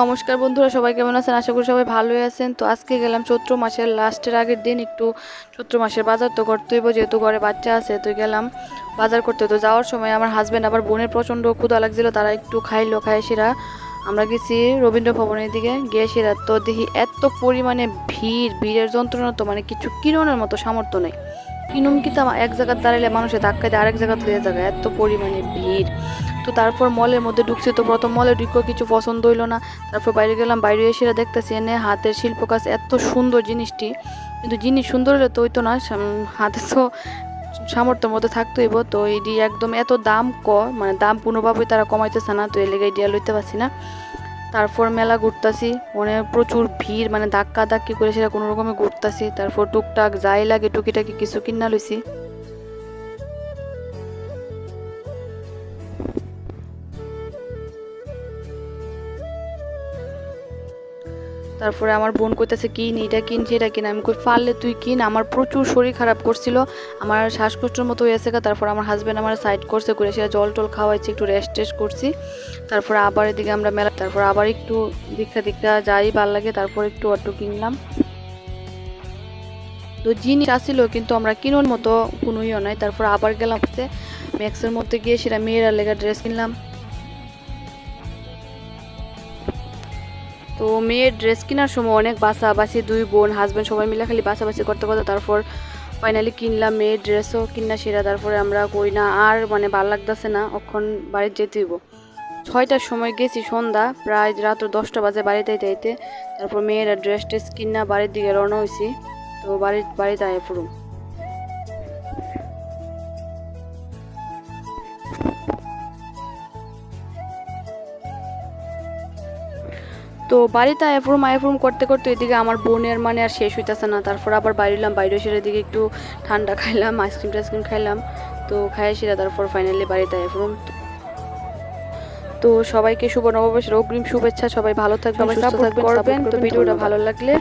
নমস্কার বন্ধুরা, সবাই কেমন আছেন? আশা করি সবাই ভালোই আছেন। তো আজকে গেলাম চৈত্র মাসের লাস্টের আগের দিন, একটু চৈত্র মাসের বাজার তো করতে হইব যেহেতু ঘরে বাচ্চা আছে, তো গেলাম বাজার করতে। তো যাওয়ার সময় আমার হাজব্যান্ড আবার বোনের প্রচণ্ড ক্ষুদা লাগছিল, তারা একটু খাইলো, খায় সেরা। আমরা গেছি রবীন্দ্র ভবনের দিকে, গিয়ে সেরা। তো দেখি এত পরিমাণে ভিড়, ভিড়ের যন্ত্রণা তো মানে কিছু কিনোনের মতো সামর্থ্য নেই। কিনুম আমার এক জায়গায় দাঁড়াইলে মানুষের ধাক্কা দিয়ে, আরেক জায়গাতে দিয়ে জায়গায়। এত পরিমাণে ভিড়। তো তারপর মলের মধ্যে ঢুকছি। তো প্রথম মলে ঢুকো কিছু পছন্দ হইল না। তারপর বাইরে গেলাম, বাইরে এসে দেখতেছি এনে হাতের শিল্প কাজ এত সুন্দর জিনিসটি। কিন্তু জিনিস সুন্দর হলে তো না হাতে তো সামর্থ্যের মধ্যে থাকতে হইব। তো এটি একদম এত দাম ক মানে দাম কোনোভাবেই তারা কমাইতেছে না, তো এর লেগে ডিয়া লইতে পারছি না। তারপর মেলা ঘুরতাছি মানে প্রচুর ভিড় মানে ধাক্কা ধাক্কি করে সেটা কোনো রকমে ঘুরতাছি। তারপর টুকটাক যাই লাগে টুকিটাকি কিছু কিনা লইছি। তারপরে আমার বোন কইতাছে কিন এটা কিন সেটা কিন। আমি কই পারলে তুই কিন, আমার প্রচুর শরীর খারাপ করছিল, আমার শ্বাসকষ্টের মতো হয়েছে তারপর আমার হাজব্যান্ড আমার সাইড করছে করে সেটা জল টল খাওয়াইছে, একটু রেস্ট টেস্ট করছি। তারপর আবার এদিকে আমরা মেলা, তারপর আবার একটু দীক্ষা দীক্ষা যাই, ভালো লাগে, তারপর একটু অটো কিনলাম। তো জিনিস আসছিল কিন্তু আমরা কিনোর মতো কোনো ইয়ে নাই। তারপর আবার গেলাম ম্যাক্সের মধ্যে গিয়ে সেটা মেয়েরা লেগা ড্রেস কিনলাম। তো মেয়ের ড্রেস কেনার সময় অনেক বাসাবাসি, দুই বোন হাজব্যান্ড সবাই মিলে খালি বাসাবাসি করতে করতে তারপর ফাইনালি কিনলাম মেয়ের ড্রেসও কিনা সেরা, তারপরে আমরা কই না, আর মানে ভালো লাগতেছে না অক্ষণ বাড়ির যেতে হইব। ছয়টার সময় গেছি সন্ধ্যা, প্রায় রাত দশটা বাজে বাড়িতে আইতে তারপর মেয়েরা ড্রেস টেস কিনা বাড়ির দিকে রওনা হয়েছি তো বাড়ির, বাড়িতে আয় পুরো তো বাড়িতে আয়াফরুম আয়াফরুম করতে করতে এদিকে আমার বোনের মানে আর শেষ হইতেছে না। তারপর আবার বাইরেলাম বাইরে এসে দিকে একটু ঠান্ডা খাইলাম আইসক্রিম টাইসক্রিম খাইলাম। তো খাইয়ে সেরা তারপর ফাইনালি বাড়িতে আয়াফরুম তো সবাইকে শুভ নববর্ষের অগ্রিম শুভেচ্ছা সবাই ভালো থাকবেন সুস্থ থাকবেন তো ভিডিওটা ভালো লাগলে